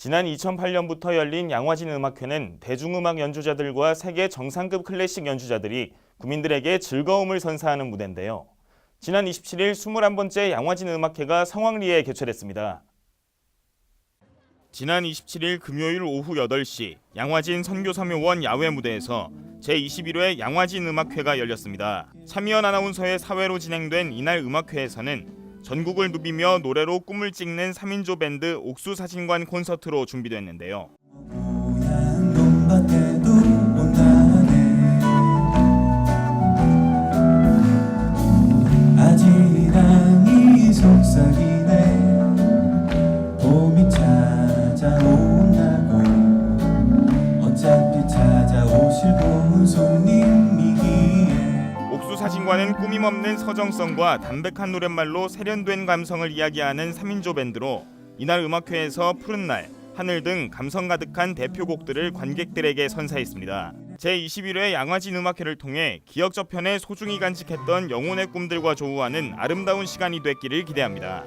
지난 2008년부터 열린 양화진 음악회는 대중음악 연주자들과 세계 정상급 클래식 연주자들이 국민들에게 즐거움을 선사하는 무대인데요. 지난 27일 21번째 양화진 음악회가 성황리에 개최됐습니다. 지난 27일 금요일 오후 8시 양화진 선교사묘원 야외 무대에서 제21회 양화진 음악회가 열렸습니다. 차미연 아나운서의 사회로 진행된 이날 음악회에서는 전국을 누비며 노래로 꿈을 찍는 3인조 밴드 옥수사진관 콘서트로 준비됐는데요. 찾아오실 분 옥수 사진관은 꾸밈없는 서정성과 담백한 노랫말로 세련된 감성을 이야기하는 3인조 밴드로 이날 음악회에서 푸른 날, 하늘 등 감성 가득한 대표곡들을 관객들에게 선사했습니다. 제21회 양화진 음악회를 통해 기억 저편에 소중히 간직했던 영혼의 꿈들과 조우하는 아름다운 시간이 됐기를 기대합니다.